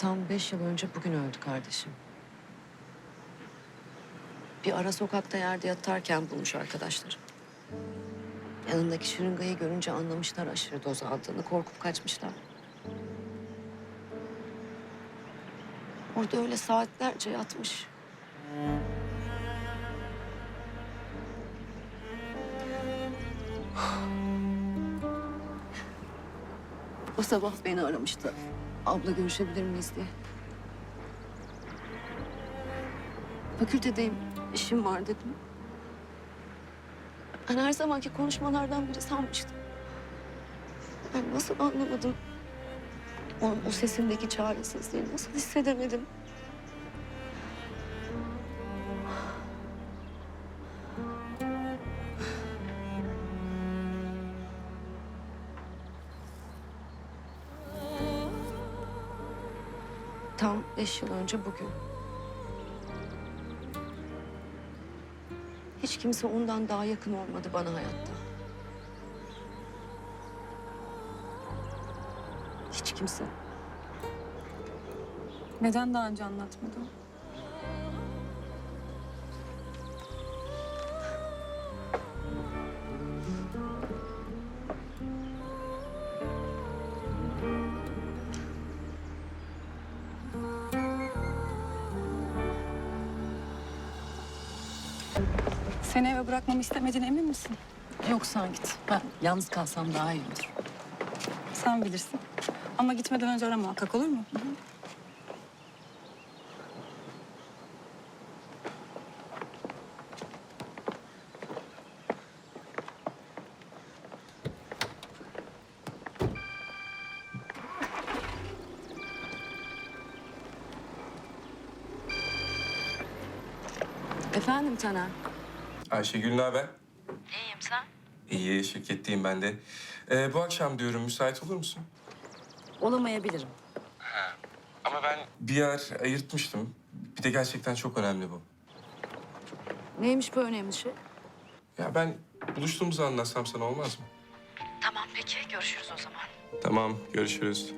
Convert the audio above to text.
Tam beş yıl önce bugün öldü kardeşim. Bir ara sokakta yerde yatarken bulmuş arkadaşları. Yanındaki şırıngayı görünce anlamışlar aşırı doz aldığını, korkup kaçmışlar. Orada öyle saatlerce yatmış. O sabah beni aramıştı. Abla görüşebilir miyiz diye. Fakültedeyim, işim var dedim. Ben her zamanki konuşmalardan biri sanmıştım. Ben nasıl anlamadım? Onun o sesindeki çaresizliği nasıl hissedemedim? Tam beş yıl önce bugün. Hiç kimse ondan daha yakın olmadı bana hayatta. Hiç kimse. Neden daha önce anlatmadın? Seni eve bırakmamı istemediğine emin misin? Yok sen git. Ben yalnız kalsam daha iyi olur. Sen bilirsin. Ama gitmeden önce ara muhakkak olur mu? Efendim Taner? Ayşegül ne haber? İyiyim sen? İyi, şirketteyim ben de. Ee, bu akşam diyorum, müsait olur musun? Olamayabilirim. Ama ben bir yer ayırtmıştım. Bir de gerçekten çok önemli bu. Neymiş bu önemli şey? Ya ben buluştuğumuzu anlatsam sana olmaz mı? Tamam peki görüşürüz o zaman. Tamam, görüşürüz.